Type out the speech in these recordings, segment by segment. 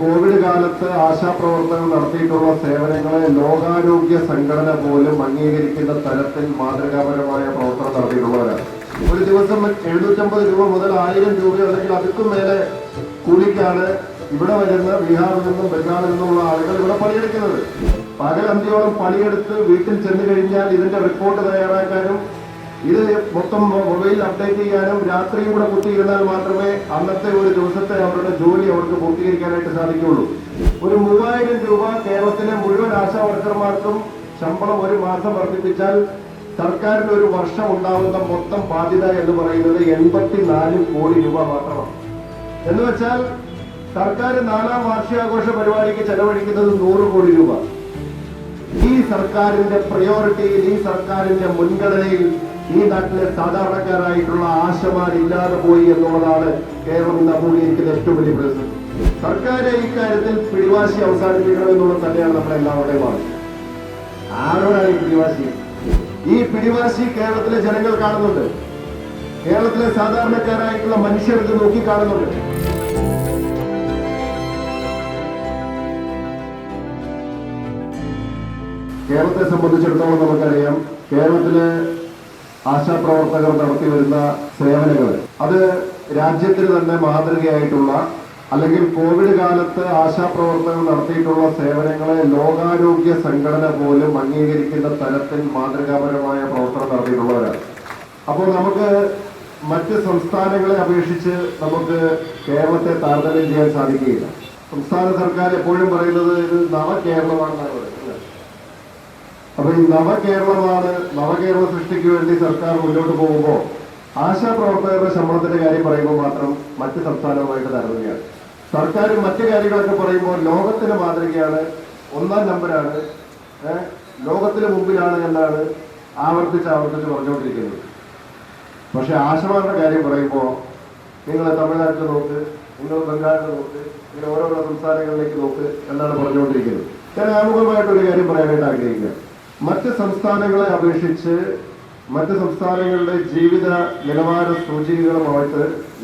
Covid കാലത്ത് ആശാപ്രവർത്തകർ നടത്തിയിട്ടുള്ള സേവനങ്ങളെ ലോകാരോഗ്യ സംഘടന പോലും അംഗീകരിക്കുന്ന തരത്തിൽ മാതൃകാപരമായ പ്രവർത്തനം നടത്തിയിട്ടുള്ളവരാണ് ഒരു ദിവസം എഴുന്നൂറ്റമ്പത് രൂപ മുതൽ ആയിരം രൂപ അല്ലെങ്കിൽ അതിക്കും മേലെ കൂലിക്കാണ് ഇവിടെ വരുന്ന ബീഹാറിൽ നിന്നും ബംഗാളിൽ നിന്നുമുള്ള ആളുകൾ ഇവിടെ പണിയെടുക്കുന്നത്. പകലന്തിയോളം പണിയെടുത്ത് വീട്ടിൽ ചെന്ന് കഴിഞ്ഞാൽ ഇതിന്റെ റിപ്പോർട്ട് തയ്യാറാക്കാനും ഇത് മൊത്തം മൊബൈൽ അപ്ഡേറ്റ് ചെയ്യാനും രാത്രിയും കൂടെ കുത്തിയിരുന്നാൽ മാത്രമേ അന്നത്തെ ഒരു ദിവസത്തെ അവരുടെ ജോലി അവർക്ക് പൂർത്തീകരിക്കാനായിട്ട് സാധിക്കുകയുള്ളൂ. ഒരു മൂവായിരം രൂപ കേരളത്തിലെ മുഴുവൻ ആശാ വർക്കർമാർക്കും ശമ്പളം ഒരു മാസം വർദ്ധിപ്പിച്ചാൽ സർക്കാരിന് ഒരു വർഷം ഉണ്ടാവുന്ന മൊത്തം ബാധ്യത എന്ന് പറയുന്നത് എൺപത്തിനാല് കോടി രൂപ മാത്രമാണ്. എന്ന് വെച്ചാൽ സർക്കാർ നാലാം വാർഷികാഘോഷ പരിപാടിക്ക് ചെലവഴിക്കുന്നത് നൂറ് കോടി രൂപ. ഈ സർക്കാരിന്റെ പ്രയോറിറ്റിയിൽ ഈ സർക്കാരിന്റെ മുൻഗണനയിൽ ഈ നാട്ടിലെ സാധാരണക്കാരായിട്ടുള്ള ആശമാർ ഇല്ലാതെ പോയി എന്നുള്ളതാണ് കേരളം ഇന്ന് അഭിമുഖീകരിക്കുന്ന ഏറ്റവും വലിയ പ്രതിസന്ധി. സർക്കാർ ഇക്കാര്യത്തിൽ പിടിവാശി അവസാനിപ്പിക്കണമെന്നുള്ളത് തന്നെയാണ് നമ്മുടെ എല്ലാവരുടെയും ആവശ്യം. ആരോടാണ് ഈ പിടിവാശി? ഈ പിടിവാശി കേരളത്തിലെ ജനങ്ങൾ കാണുന്നുണ്ട്. കേരളത്തിലെ സാധാരണക്കാരായിട്ടുള്ള മനുഷ്യർക്ക് നോക്കി കാണുന്നുണ്ട്. കേരളത്തെ സംബന്ധിച്ചിടത്തോളം നമുക്കറിയാം കേരളത്തിലെ ആശാപ്രവർത്തകർ നടത്തി വരുന്ന സേവനങ്ങൾ അത് രാജ്യത്തിന് തന്നെ മാതൃകയായിട്ടുള്ള അല്ലെങ്കിൽ കോവിഡ് കാലത്ത് ആശാപ്രവർത്തകർ നടത്തിയിട്ടുള്ള സേവനങ്ങളെ ലോകാരോഗ്യ സംഘടന പോലും അംഗീകരിക്കുന്ന തരത്തിൽ മാതൃകാപരമായ പ്രവർത്തനം നടത്തിയിട്ടുള്ളവരാണ് അപ്പോൾ നമുക്ക് മറ്റ് സംസ്ഥാനങ്ങളെ അപേക്ഷിച്ച് നമുക്ക് കേരളത്തെ താരതമ്യം ചെയ്യാൻ സാധിക്കുകയില്ല സംസ്ഥാന സർക്കാർ എപ്പോഴും പറയുന്നത് ഇത് നവകേരളമാണെന്നാണ് പറയുന്നത്? അപ്പൊ ഈ നവകേരളമാണ് നവകേരള സൃഷ്ടിക്ക് വേണ്ടി സർക്കാർ മുന്നോട്ട് പോകുമ്പോൾ ആശാപ്രവർത്തകരുടെ ശമ്പളത്തിന്റെ കാര്യം പറയുമ്പോൾ മാത്രം മറ്റ് സംസ്ഥാനവുമായിട്ട് താരതമ്യമാണ്. സർക്കാർ മറ്റു കാര്യങ്ങളൊക്കെ പറയുമ്പോൾ ലോകത്തിന് മാതൃകയാണ് ഒന്നാം നമ്പരാണ് ലോകത്തിന് മുമ്പിലാണ് എന്നാണ് ആവർത്തിച്ച് ആവർത്തിച്ച് പറഞ്ഞുകൊണ്ടിരിക്കുന്നത്. പക്ഷെ ആശമാരുടെ കാര്യം പറയുമ്പോൾ നിങ്ങൾ തമിഴ്നാട്ടിൽ നോക്ക് നിങ്ങൾ ബംഗാളിൽ നോക്ക് ഇങ്ങനെ ഓരോരോ സംസ്ഥാനങ്ങളിലേക്ക് നോക്ക് എന്നാണ് പറഞ്ഞുകൊണ്ടിരിക്കുന്നത്. ഞാൻ ആമുഖമായിട്ടൊരു കാര്യം പറയാനായിട്ട് ആഗ്രഹിക്കുക മറ്റ് സംസ്ഥാനങ്ങളെ അപേക്ഷിച്ച് മറ്റ് സംസ്ഥാനങ്ങളുടെ ജീവിത നിലവാര സൂചികകളുമായിട്ട്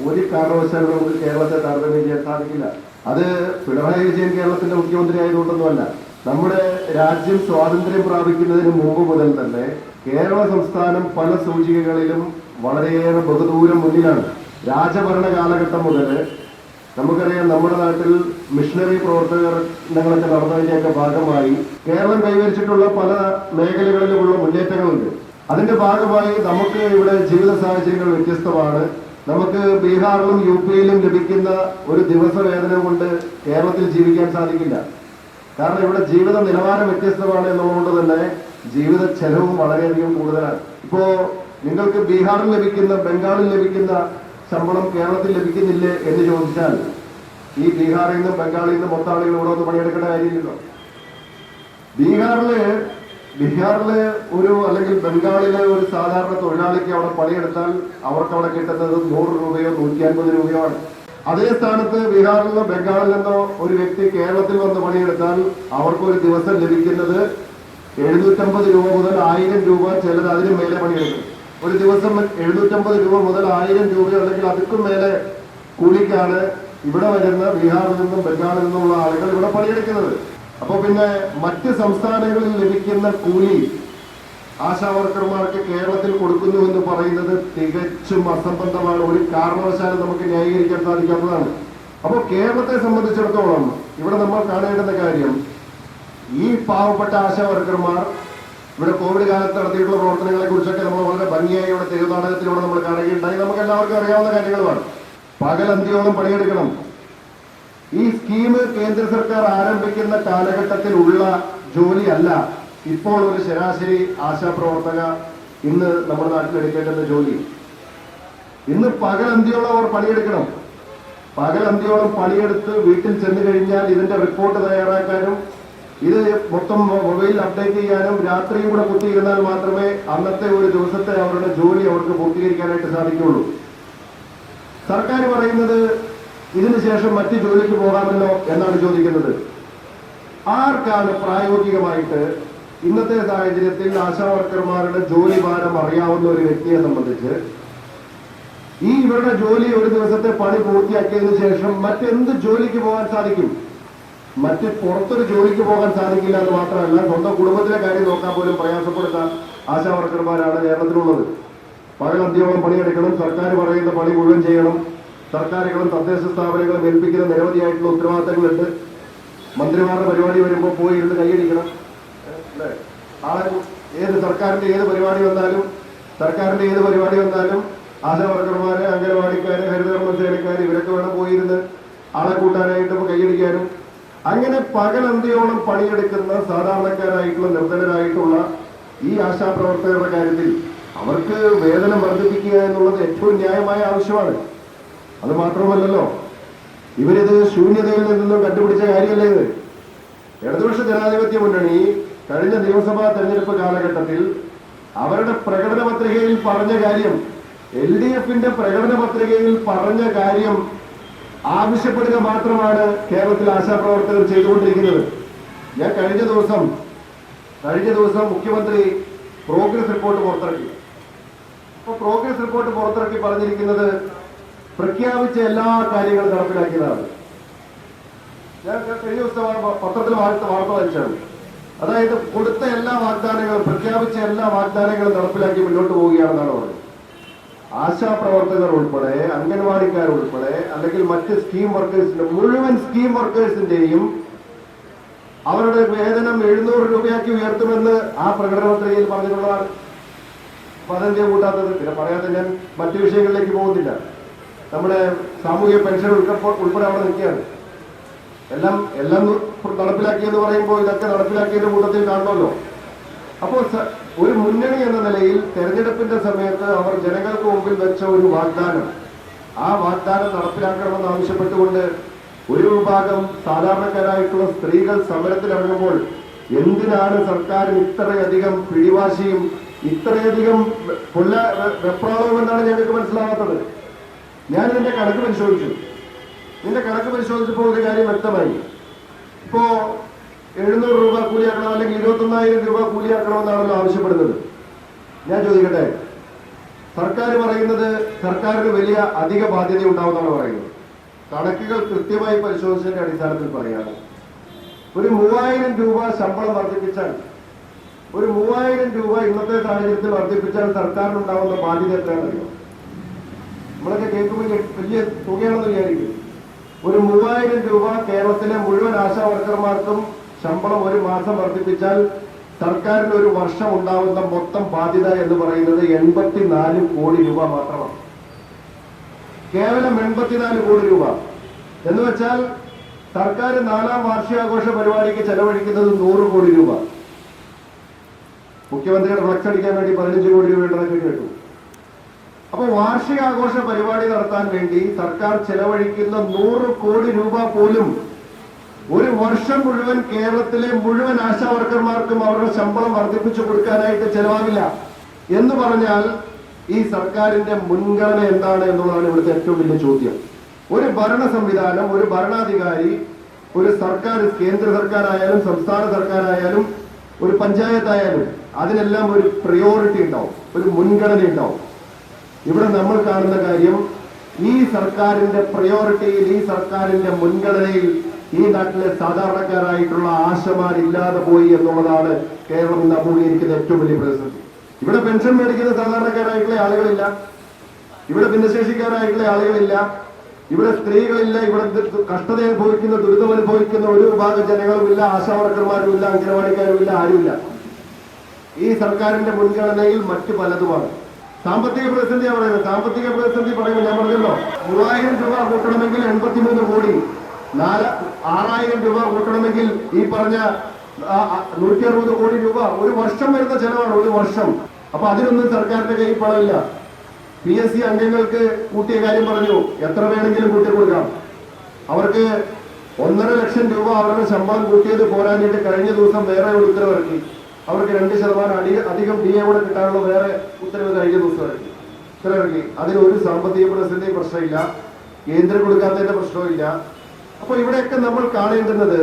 ഒരു കാരണവശാലും നമുക്ക് കേരളത്തെ താരതമ്യം ചെയ്യാൻ സാധിക്കില്ല. അത് പിണറായി വിജയൻ കേരളത്തിന്റെ മുഖ്യമന്ത്രി ആയതുകൊണ്ടൊന്നുമല്ല. നമ്മുടെ രാജ്യം സ്വാതന്ത്ര്യം പ്രാപിക്കുന്നതിന് മുമ്പ് മുതൽ തന്നെ കേരള സംസ്ഥാനം പല സൂചികകളിലും വളരെയേറെ ബഹുദൂരം മുന്നിലാണ്. രാജഭരണ കാലഘട്ടം മുതൽ നമുക്കറിയാം നമ്മുടെ നാട്ടിൽ മിഷണറി പ്രവർത്തകങ്ങളൊക്കെ നടന്നതിന്റെയൊക്കെ ഭാഗമായി കേരളം കൈവരിച്ചിട്ടുള്ള പല മേഖലകളിലുമുള്ള മുന്നേറ്റങ്ങളുണ്ട്. അതിന്റെ ഭാഗമായി നമുക്ക് ഇവിടെ ജീവിത സാഹചര്യങ്ങൾ വ്യത്യസ്തമാണ്. നമുക്ക് ബീഹാറിലും യു പിയിലും ലഭിക്കുന്ന ഒരു ദിവസ വേതനം കൊണ്ട് കേരളത്തിൽ ജീവിക്കാൻ സാധിക്കില്ല. കാരണം ഇവിടെ ജീവിത നിലവാരം വ്യത്യസ്തമാണ് എന്നുള്ളതുകൊണ്ട് തന്നെ ജീവിത ചെലവും വളരെയധികം കൂടുതലാണ്. ഇപ്പോ നിങ്ങൾക്ക് ബീഹാറിൽ ലഭിക്കുന്ന ബംഗാളിൽ ലഭിക്കുന്ന ശമ്പളം കേരളത്തിൽ ലഭിക്കുന്നില്ലേ എന്ന് ചോദിച്ചാൽ ഈ ബീഹാറിൽ നിന്നും ബംഗാളിൽ നിന്നും മൊത്തം ആളുകൾ ഇവിടെ ഒന്ന് പണിയെടുക്കേണ്ട കാര്യമില്ലല്ലോ. ബീഹാറിൽ ബീഹാറിൽ ഒരു അല്ലെങ്കിൽ ബംഗാളിലെ ഒരു സാധാരണ തൊഴിലാളിക്ക് അവിടെ പണിയെടുത്താൽ അവർക്ക് അവിടെ കിട്ടുന്നത് നൂറ് രൂപയോ നൂറ്റി അൻപത് രൂപയോ ആണ്. അതേ സ്ഥാനത്ത് ബീഹാറിൽ നിന്നോ ബംഗാളിൽ നിന്നോ ഒരു വ്യക്തി കേരളത്തിൽ വന്ന് പണിയെടുത്താൽ അവർക്ക് ഒരു ദിവസം ലഭിക്കുന്നത് എഴുന്നൂറ്റമ്പത് രൂപ മുതൽ ആയിരം രൂപ ചിലത് അതിന് മേലെ പണിയെടുക്കും. ഒരു ദിവസം എഴുന്നൂറ്റമ്പത് രൂപ മുതൽ ആയിരം രൂപ അല്ലെങ്കിൽ അതിക്കും മേലെ കൂലിക്കാണ് ഇവിടെ വരുന്ന ബീഹാറിൽ നിന്നും ബംഗാളിൽ നിന്നുമുള്ള ആളുകൾ ഇവിടെ പണിയെടുക്കുന്നത്. അപ്പൊ പിന്നെ മറ്റ് സംസ്ഥാനങ്ങളിൽ ലഭിക്കുന്ന കൂലി ആശാ വർക്കർമാർക്ക് കേരളത്തിൽ കൊടുക്കുന്നു എന്ന് പറയുന്നത് തികച്ചും അസംബന്ധമാണ്. ഒരു കാരണവശാലും നമുക്ക് ന്യായീകരിക്കാൻ സാധിക്കാത്തതാണ്. അപ്പോൾ കേരളത്തെ സംബന്ധിച്ചിടത്തോളം ഇവിടെ നമ്മൾ കാണേണ്ടുന്ന കാര്യം ഈ പാവപ്പെട്ട ആശാ വർക്കർമാർ ഇവിടെ കോവിഡ് കാലത്ത് നടത്തിയിട്ടുള്ള പ്രവർത്തനങ്ങളെ കുറിച്ചൊക്കെ നമ്മൾ വളരെ ഭംഗിയായി ഇവിടെ തിരുനാടകത്തിലൂടെ നമ്മൾ കാണുകയുണ്ടായി. നമുക്ക് എല്ലാവർക്കും അറിയാവുന്ന കാര്യങ്ങളുമാണ്. പകലന്തിയോളം പണിയെടുക്കണം. ഈ സ്കീം കേന്ദ്ര സർക്കാർ ആരംഭിക്കുന്ന കാലഘട്ടത്തിൽ ഉള്ള ജോലിയല്ല ഇപ്പോൾ ഒരു ശരാശരി ആശാപ്രവർത്തക ഇന്ന് നമ്മുടെ നാട്ടിൽ എടുക്കേണ്ടുന്ന ജോലി. ഇന്ന് പകലന്തിയോളം അവർ പണിയെടുക്കണം. പകലന്തിയോളം പണിയെടുത്ത് വീട്ടിൽ ചെന്ന് കഴിഞ്ഞാൽ ഇതിന്റെ റിപ്പോർട്ട് തയ്യാറാക്കാനും ഇത് മൊത്തം മൊബൈലിൽ അപ്ഡേറ്റ് ചെയ്യാനും രാത്രിയും കൂടെ കുത്തിയിരുന്നാൽ മാത്രമേ അന്നത്തെ ഒരു ദിവസത്തെ അവരുടെ ജോലി അവർക്ക് പൂർത്തീകരിക്കാനായിട്ട് സാധിക്കുള്ളൂ. സർക്കാർ പറയുന്നത് ഇതിനു ശേഷം മറ്റു ജോലിക്ക് പോകാമല്ലോ എന്നാണ് ചോദിക്കുന്നത്. ആർക്കാണ് പ്രായോഗികമായിട്ട് ഇന്നത്തെ സാഹചര്യത്തിൽ ആശാവർക്കർമാരുടെ ജോലി ഭാരം അറിയാവുന്ന ഒരു വ്യക്തിയെ സംബന്ധിച്ച് ഈ ഇവരുടെ ജോലി ഒരു ദിവസത്തെ പണി പൂർത്തിയാക്കിയതിനു ശേഷം മറ്റെന്ത് ജോലിക്ക് പോകാൻ സാധിക്കും? മറ്റ് പുറത്തൊരു ജോലിക്ക് പോകാൻ സാധിക്കില്ല എന്ന് മാത്രമല്ല സ്വന്തം കുടുംബത്തിലെ കാര്യം നോക്കാൻ പോലും പ്രയാസപ്പെടുന്ന ആശാവർക്കർമാരാണ് കേരളത്തിലുള്ളത്. പകൽ അന്ത്യോളം പണിയെടുക്കണം. സർക്കാർ പറയുന്ന പണി മുഴുവൻ ചെയ്യണം. സർക്കാരുകളും തദ്ദേശ സ്ഥാപനങ്ങളും ഏൽപ്പിക്കുന്ന നിരവധിയായിട്ടുള്ള ഉത്തരവാദിത്തങ്ങളുണ്ട്. മന്ത്രിമാരുടെ പരിപാടി വരുമ്പോൾ പോയി ഇരുന്ന് കൈയടിക്കണം? ആളെ ഏത് സർക്കാരിന്റെ ഏത് പരിപാടി വന്നാലും സർക്കാരിന്റെ ഏത് പരിപാടി വന്നാലും ആശാ വർക്കർമാര് അംഗനവാടിക്കാര് ഹരിതകർമ്മ സേനക്കാര് ഇവരൊക്കെ വേണം പോയിരുന്ന് ആളെ കൂട്ടാനായിട്ട് കൈയടിക്കാനും. അങ്ങനെ പകലന്തിയോളം പണിയെടുക്കുന്ന സാധാരണക്കാരായിട്ടുള്ള നിർധനരായിട്ടുള്ള ഈ ആശാപ്രവർത്തകരുടെ കാര്യത്തിൽ അവർക്ക് വേതനം വർദ്ധിപ്പിക്കുക എന്നുള്ളത് ഏറ്റവും ന്യായമായ ആവശ്യമാണ്. അത് മാത്രമല്ലല്ലോ ഇവരിത് ശൂന്യതയിൽ നിന്നും കണ്ടുപിടിച്ച കാര്യമല്ലേ ഇത്? ഇടതുപക്ഷ ജനാധിപത്യ മുന്നണി കഴിഞ്ഞ നിയമസഭാ തെരഞ്ഞെടുപ്പ് കാലഘട്ടത്തിൽ അവരുടെ പ്രകടന പത്രികയിൽ പറഞ്ഞ കാര്യം എൽ ഡി എഫിന്റെ പ്രകടന പത്രികയിൽ പറഞ്ഞ കാര്യം ആവശ്യപ്പെടുക മാത്രമാണ് കേരളത്തിൽ ആശാപ്രവർത്തകർ ചെയ്തുകൊണ്ടിരിക്കുന്നത്. ഞാൻ കഴിഞ്ഞ ദിവസം കഴിഞ്ഞ ദിവസം മുഖ്യമന്ത്രി പ്രോഗ്രസ് റിപ്പോർട്ട് പുറത്തിറക്കി. അപ്പൊ പ്രോഗ്രസ് റിപ്പോർട്ട് പുറത്തിറക്കി പറഞ്ഞിരിക്കുന്നത് പ്രഖ്യാപിച്ച എല്ലാ കാര്യങ്ങളും നടപ്പിലാക്കിയതാണ്. ഞാൻ കഴിഞ്ഞ ദിവസം പത്രത്തിൽ വാർത്ത വാർത്ത വായിച്ചാണ്. അതായത് കൊടുത്ത എല്ലാ വാഗ്ദാനങ്ങളും പ്രഖ്യാപിച്ച എല്ലാ വാഗ്ദാനങ്ങളും നടപ്പിലാക്കി മുന്നോട്ട് പോവുകയാണെന്നാണ് പറഞ്ഞത്. ആശാപ്രവർത്തകർ ഉൾപ്പെടെ അംഗൻവാടിക്കാർ ഉൾപ്പെടെ അല്ലെങ്കിൽ മറ്റ് സ്കീം വർക്കേഴ്സിന്റെ മുഴുവൻ സ്കീം വർക്കേഴ്സിന്റെയും അവരുടെ വേതനം എഴുന്നൂറ് രൂപയാക്കി ഉയർത്തുമെന്ന് ആ പ്രകടന പത്രികയിൽ പറഞ്ഞിട്ടുള്ളതാണ്. അപ്പൊ അതെന്താ കൂട്ടാത്തത് പിന്നെ പറയാതെ ഞാൻ മറ്റു വിഷയങ്ങളിലേക്ക് പോകുന്നില്ല. നമ്മുടെ സാമൂഹ്യ പെൻഷൻ ഉൾപ്പെടെ ഉൾപ്പെടെ അവിടെ നിൽക്കുകയാണ്. എല്ലാം എല്ലാം നടപ്പിലാക്കിയെന്ന് പറയുമ്പോൾ ഇതൊക്കെ നടപ്പിലാക്കിയതിന്റെ കൂട്ടത്തിൽ കാണുമല്ലോ. അപ്പോൾ ഒരു മുന്നണി എന്ന നിലയിൽ തെരഞ്ഞെടുപ്പിന്റെ സമയത്ത് അവർ ജനങ്ങൾക്ക് മുമ്പിൽ വെച്ച ഒരു വാഗ്ദാനം. ആ വാഗ്ദാനം നടപ്പിലാക്കണമെന്ന് ആവശ്യപ്പെട്ടുകൊണ്ട് ഒരു വിഭാഗം സാധാരണക്കാരായിട്ടുള്ള സ്ത്രീകൾ സമരത്തിലിറങ്ങുമ്പോൾ എന്തിനാണ് സർക്കാരിന് ഇത്രയധികം പിടിവാശിയും ഇത്രയധികം പുല്ല എന്നാണ് ഞങ്ങൾക്ക് മനസ്സിലാകാത്തത് ഞാൻ നിന്റെ കണക്ക് പരിശോധിച്ചു. നിന്റെ കണക്ക് പരിശോധിച്ചപ്പോൾ ഒരു കാര്യം വ്യക്തമായി. ഇപ്പോ എഴുന്നൂറ് രൂപ കൂലിയാക്കണം അല്ലെങ്കിൽ ഇരുപത്തൊന്നായിരം രൂപ കൂലിയാക്കണമെന്നാണല്ലോ ആവശ്യപ്പെടുന്നത്. ഞാൻ ചോദിക്കട്ടെ? സർക്കാർ പറയുന്നത് സർക്കാരിന് വലിയ അധിക ബാധ്യത ഉണ്ടാവുമെന്നാണ് പറയുന്നത്. കണക്കുകൾ കൃത്യമായി പരിശോധിച്ചതിന്റെ അടിസ്ഥാനത്തിൽ പറയാണ് ഒരു മൂവായിരം രൂപ ശമ്പളം വർദ്ധിപ്പിച്ചാൽ ഒരു മൂവായിരം രൂപ ഇന്നത്തെ സാഹചര്യത്തിൽ വർദ്ധിപ്പിച്ചാൽ സർക്കാരിനുണ്ടാവുന്ന ബാധ്യത എത്രയാണെന്നറിയോ? നമ്മളൊക്കെ കേൾക്കുമ്പോൾ വലിയ തുകയാണെന്ന് വിചാരിക്കും. ഒരു മൂവായിരം രൂപ കേരളത്തിലെ മുഴുവൻ ആശാ വർക്കർമാർക്കും ശമ്പളം ഒരു മാസം വർദ്ധിപ്പിച്ചാൽ സർക്കാരിന് ഒരു വർഷം ഉണ്ടാവുന്ന മൊത്തം ബാധ്യത എന്ന് പറയുന്നത് എൺപത്തിനാല് കോടി രൂപ മാത്രമാണ്. കേവലം എൺപത്തിനാല് കോടി രൂപ. എന്ന് വെച്ചാൽ സർക്കാർ നാലാം വാർഷികാഘോഷ പരിപാടിക്ക് ചെലവഴിക്കുന്നത് നൂറ് കോടി രൂപ. മുഖ്യമന്ത്രിയുടെ ഫ്ലക്സ് അടിക്കാൻ വേണ്ടി പതിനഞ്ച് കോടി രൂപ ഉണ്ടെന്നൊക്കെ കേട്ടു. അപ്പൊ വാർഷികാഘോഷ പരിപാടി നടത്താൻ വേണ്ടി സർക്കാർ ചെലവഴിക്കുന്ന നൂറ് കോടി രൂപ പോലും ഒരു വർഷം മുഴുവൻ കേരളത്തിലെ മുഴുവൻ ആശാ വർക്കർമാർക്കും അവരുടെ ശമ്പളം വർദ്ധിപ്പിച്ചു കൊടുക്കാനായിട്ട് ചെലവാകില്ല. എന്ന് പറഞ്ഞാൽ ഈ സർക്കാരിന്റെ മുൻഗണന എന്താണ് എന്നുള്ളതാണ് ഇവിടുത്തെ ഏറ്റവും വലിയ ചോദ്യം. ഒരു ഭരണ സംവിധാനം ഒരു ഭരണാധികാരി ഒരു സർക്കാർ കേന്ദ്ര സർക്കാരായാലും സംസ്ഥാന സർക്കാരായാലും ഒരു പഞ്ചായത്തായാലും അതിനെല്ലാം ഒരു പ്രയോറിറ്റി ഉണ്ടാവും ഒരു മുൻഗണന ഉണ്ടാവും. ഇവിടെ നമ്മൾ കാണുന്ന കാര്യം ഈ സർക്കാരിന്റെ പ്രയോറിറ്റിയിൽ ഈ സർക്കാരിന്റെ മുൻഗണനയിൽ ഈ നാട്ടിലെ സാധാരണക്കാരായിട്ടുള്ള ആശമാരില്ലാതെ പോയി എന്നുള്ളതാണ് കേരളം ഇന്ന് അഭിമുഖീകരിക്കുന്ന ഏറ്റവും വലിയ പ്രതിസന്ധി. ഇവിടെ പെൻഷൻ മേടിക്കുന്ന സാധാരണക്കാരായിട്ടുള്ള ആളുകളില്ല. ഇവിടെ ഭിന്നശേഷിക്കാരായിട്ടുള്ള ആളുകളില്ല. ഇവിടെ സ്ത്രീകളില്ല ഇവിടെ കഷ്ടത അനുഭവിക്കുന്ന ദുരിതം അനുഭവിക്കുന്ന ഒരു വിഭാഗം ജനങ്ങളുമില്ല ആശാവർക്കർമാരുമില്ല ഇല്ല അംഗനവാടിക്കാരും ഇല്ല ആരുമില്ല. ഈ സർക്കാരിന്റെ മുൻഗണനയിൽ മറ്റു പലതുമാണ്. സാമ്പത്തിക പ്രതിസന്ധി പറയുന്നത് സാമ്പത്തിക പ്രതിസന്ധി പറയുമ്പോൾ ഞാൻ പറഞ്ഞല്ലോ മൂവായിരം രൂപ കൂട്ടണമെങ്കിൽ എൺപത്തിമൂന്ന് കോടി നാല് ആറായിരം രൂപ കൂട്ടണമെങ്കിൽ ഈ പറഞ്ഞ നൂറ്റി അറുപത് കോടി രൂപ ഒരു വർഷം വരുന്ന ചെലവാണ് ഒരു വർഷം. അപ്പൊ അതിനൊന്നും സർക്കാരിന്റെ കയ്യിൽ പണമില്ല. പി എസ് സി അംഗങ്ങൾക്ക് കൂട്ടിയ കാര്യം പറഞ്ഞു. എത്ര വേണമെങ്കിലും കൂട്ടി കൊടുക്കാം. അവർക്ക് ഒന്നര ലക്ഷം രൂപ അവരുടെ ശമ്പളം കൂട്ടിയത് പോരാഞ്ഞിട്ട് കഴിഞ്ഞ ദിവസം വേറെ ഒരു ഉത്തരവിറക്കി. അവർക്ക് രണ്ട് ശതമാനം അടി അധികം ഡി എ കൂടെ കിട്ടാനുള്ള വേറെ ഉത്തരവ് കഴിഞ്ഞ ദിവസം ഇറക്കി. ഉത്തരവിറക്കി. അതിന് ഒരു സാമ്പത്തിക പ്രതിസന്ധി പ്രശ്നമില്ല. കേന്ദ്രം കൊടുക്കാത്തതിന്റെ പ്രശ്നമില്ല അപ്പൊ ഇവിടെയൊക്കെ നമ്മൾ കാണേണ്ടുന്നത്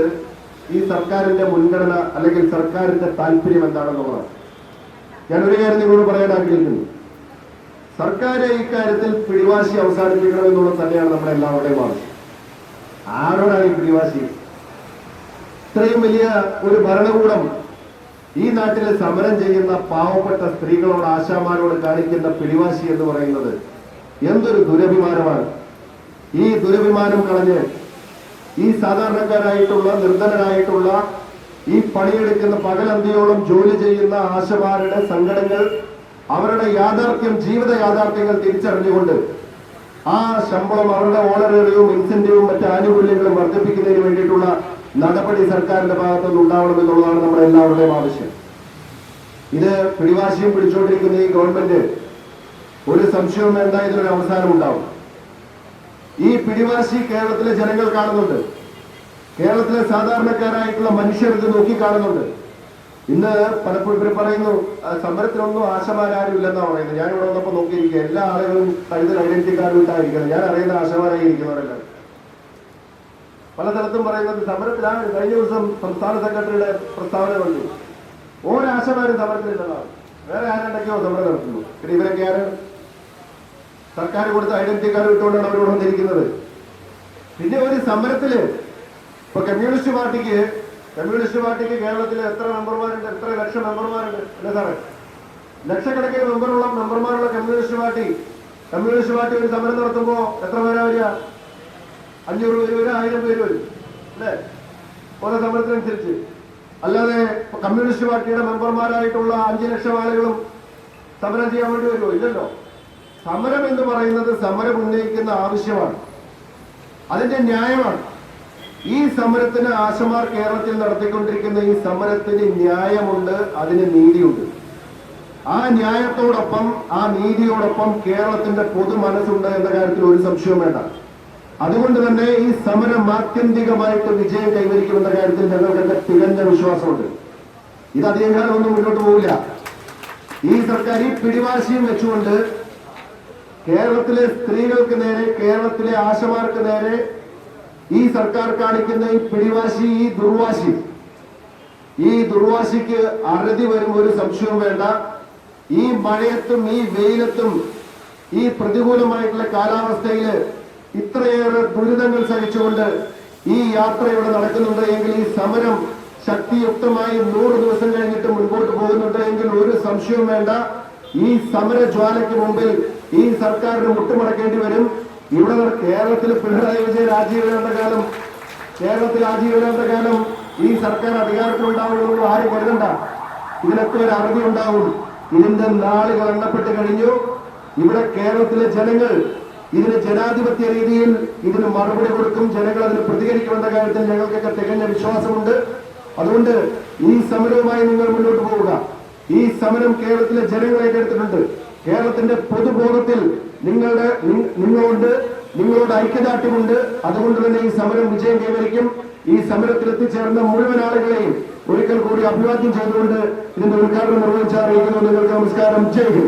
ഈ സർക്കാരിന്റെ മുൻഗണന അല്ലെങ്കിൽ സർക്കാരിന്റെ താല്പര്യം എന്താണെന്നുള്ളതാണ്. ഞാൻ ഒരു കാര്യം നിങ്ങളോട് പറയാൻ ആഗ്രഹിക്കുന്നു. സർക്കാർ ഇക്കാര്യത്തിൽ പിടിവാശി അവസാനിപ്പിക്കണം എന്നുള്ളത് തന്നെയാണ് നമ്മുടെ എല്ലാവരുടെയും ആവശ്യം. ആരോടാണ് ഈ പിടിവാശി? ഇത്രയും വലിയ ഒരു ഭരണകൂടം ഈ നാട്ടിൽ സമരം ചെയ്യുന്ന പാവപ്പെട്ട സ്ത്രീകളോട് ആശാമാരോട് കാണിക്കുന്ന പിടിവാശി എന്ന് പറയുന്നത് എന്തൊരു ദുരഭിമാനമാണ്. ഈ ദുരഭിമാനം കളഞ്ഞ് ഈ സാധാരണക്കാരായിട്ടുള്ള നിർധനരായിട്ടുള്ള ഈ പണിയെടുക്കുന്ന പകലന്തിയോളം ജോലി ചെയ്യുന്ന ആശമാരുടെ സങ്കടങ്ങൾ അവരുടെ യാഥാർത്ഥ്യം ജീവിത യാഥാർത്ഥ്യങ്ങൾ തിരിച്ചറിഞ്ഞുകൊണ്ട് ആ ശമ്പളം അവരുടെ ഓണറുകളെയും ഇൻസെന്റീവും മറ്റ് ആനുകൂല്യങ്ങളും വർദ്ധിപ്പിക്കുന്നതിന് വേണ്ടിയിട്ടുള്ള നടപടി സർക്കാരിന്റെ ഭാഗത്തുനിന്ന് ഉണ്ടാവണമെന്നുള്ളതാണ് നമ്മുടെ എല്ലാവരുടെയും ആവശ്യം. ഇത് പിടിവാശിയും പിടിച്ചുകൊണ്ടിരിക്കുന്ന ഈ ഗവൺമെന്റ് ഒരു സംശയവും വേണ്ട ഇതിനൊരു അവസാനം ഉണ്ടാവും. ഈ പിടിവാശി കേരളത്തിലെ ജനങ്ങൾ കാണുന്നുണ്ട്. കേരളത്തിലെ സാധാരണക്കാരായിട്ടുള്ള മനുഷ്യർ ഇത് നോക്കി കാണുന്നുണ്ട്. ഇന്ന് പലപ്പോഴും ഇവർ പറയുന്നു "ആ, സമരത്തിനൊന്നും ആശമാരും ഇല്ലെന്നാ പറയുന്നത്. ഞാൻ ഇവിടെ വന്നപ്പോ നോക്കിയിരിക്കുക എല്ലാ ആളുകളും കഴുതൽ ഐഡന്റിറ്റി കാർഡ് വിട്ടായിരിക്കുന്നത് ഞാൻ അറിയുന്ന ആശമാരായി ഇരിക്കുന്നവരല്ല പല സ്ഥലത്തും പറയുന്നത് സമരത്തിലാണ് കഴിഞ്ഞ ദിവസം സംസ്ഥാന സെക്രട്ടറിയുടെ പ്രസ്താവന വന്നു ഒരാശമാരും സമരത്തിലില്ലെന്നാണ്. വേറെ ആരുണ്ടെങ്കിയോ സമരം നടത്തുന്നു. പിന്നെ ഇവരൊക്കെ ആര് സർക്കാർ കൊടുത്ത ഐഡന്റിറ്റി കാർഡ് വിട്ടുകൊണ്ടാണ് അവരോട് വന്നിരിക്കുന്നത്. പിന്നെ ഒരു സമരത്തിൽ ഇപ്പൊ കമ്മ്യൂണിസ്റ്റ് പാർട്ടിക്ക് കമ്മ്യൂണിസ്റ്റ് പാർട്ടിക്ക് കേരളത്തിൽ എത്ര മെമ്പർമാരുണ്ട് എത്ര ലക്ഷം മെമ്പർമാരുണ്ട്? അല്ലേ സാറേ ലക്ഷക്കണക്കിന് മെമ്പറുള്ള മെമ്പർമാരുള്ള കമ്മ്യൂണിസ്റ്റ് പാർട്ടി കമ്മ്യൂണിസ്റ്റ് പാർട്ടി ഒരു സമരം നടത്തുമ്പോ എത്ര പേരാ വരിക? അഞ്ഞൂറ് പേര് വരും ആയിരം പേര് വരും അല്ലേ? ഓരോ സമരത്തിനനുസരിച്ച്. അല്ലാതെ കമ്മ്യൂണിസ്റ്റ് പാർട്ടിയുടെ മെമ്പർമാരായിട്ടുള്ള അഞ്ചു ലക്ഷം ആളുകളും സമരം ചെയ്യാൻ വേണ്ടി വരുമോ? ഇല്ലല്ലോ. സമരം എന്ന് പറയുന്നത് സമരം ഉന്നയിക്കുന്ന ആവശ്യമാണ്. അതിന്റെ ന്യായമാണ്. ഈ സമരത്തിന് ആശമാർ കേരളത്തിൽ നടത്തിക്കൊണ്ടിരിക്കുന്ന ഈ സമരത്തിന് ന്യായമുണ്ട് അതിന് നീതിയുണ്ട്. ആ ന്യായത്തോടൊപ്പം ആ നീതിയോടൊപ്പം കേരളത്തിന്റെ പൊതു മനസ്സുണ്ട് എന്ന കാര്യത്തിൽ ഒരു സംശയവും വേണ്ട. അതുകൊണ്ട് തന്നെ ഈ സമരം ആത്യന്തികമായിട്ട് വിജയം കൈവരിക്കുമെന്ന കാര്യത്തിൽ ഞങ്ങൾക്ക് തികഞ്ഞ വിശ്വാസമുണ്ട്. ഇത് അധികം ഒന്നും മുന്നോട്ട് പോകില്ല ഈ സർക്കാർ ഈ പിടിവാശിയും വെച്ചുകൊണ്ട് കേരളത്തിലെ സ്ത്രീകൾക്ക് നേരെ കേരളത്തിലെ ആശമാർക്ക് നേരെ ഈ സർക്കാർ കാണിക്കുന്ന ഈ പിടിവാശി ഈ ദുർവാശി. ഈ ദുർവാശിക്ക് അറുതി വരും ഒരു സംശയവും വേണ്ട. ഈ മഴയത്തും ഈ വെയിലത്തും ഈ പ്രതികൂലമായിട്ടുള്ള കാലാവസ്ഥയിൽ ഇത്രയേറെ ദുരിതങ്ങൾ സഹിച്ചുകൊണ്ട് ഈ യാത്ര ഇവിടെ നടക്കുന്നുണ്ട് എങ്കിൽ ഈ സമരം ശക്തിയുക്തമായി നൂറ് ദിവസം കഴിഞ്ഞിട്ട് മുൻപോട്ട് പോകുന്നുണ്ട് എങ്കിൽ ഒരു സംശയവും വേണ്ട. ഈ സമര ജ്വാലയ്ക്ക് മുമ്പിൽ ഈ സർക്കാരിന് മുട്ടുമടക്കേണ്ടി വരും. ഇവിടെ കേരളത്തിൽ പിണറായി വിജയൻ ആജീവനാന്ത കാലം കേരളത്തിൽ ആജീവനാന്ത കാലം ഈ സർക്കാർ അധികാരത്തിൽ അധികാരത്തിലുണ്ടാവുമെന്ന് ആരും കരുതണ്ട. ഇതിനൊക്കെ ഒരു അറുതി ഉണ്ടാവും. ഇതിന്റെ നാളുകൾ എണ്ണപ്പെട്ട് കഴിഞ്ഞു. ഇവിടെ കേരളത്തിലെ ജനങ്ങൾ ഇതിന് ജനാധിപത്യ രീതിയിൽ ഇതിന് മറുപടി കൊടുക്കും. ജനങ്ങൾ അതിന് പ്രതികരിക്കുമെന്ന കാര്യത്തിൽ ഞങ്ങൾക്കൊക്കെ തികഞ്ഞ വിശ്വാസമുണ്ട്. അതുകൊണ്ട് ഈ സമരവുമായി നിങ്ങൾ മുന്നോട്ട് പോവുക. ഈ സമരം കേരളത്തിലെ ജനങ്ങൾ ഏറ്റെടുത്തിട്ടുണ്ട് കേരളത്തിന്റെ പൊതുബോധത്തിൽ നിങ്ങളുടെ നിങ്ങളുണ്ട് നിങ്ങളോട് ഐക്യദാർഢ്യമുണ്ട്. അതുകൊണ്ട് തന്നെ ഈ സമരം വിജയം കൈവരിക്കും. ഈ സമരത്തിൽ എത്തിച്ചേർന്ന മുഴുവൻ ആളുകളെയും ഒരിക്കൽ കൂടി അഭിവാദ്യം ചെയ്തുകൊണ്ട് ഇതിന്റെ ഉദ്ഘാടനം നിർവഹിച്ച അറിയിക്കുന്നു. നിങ്ങൾക്ക് നമസ്കാരം. ഹിന്ദ്.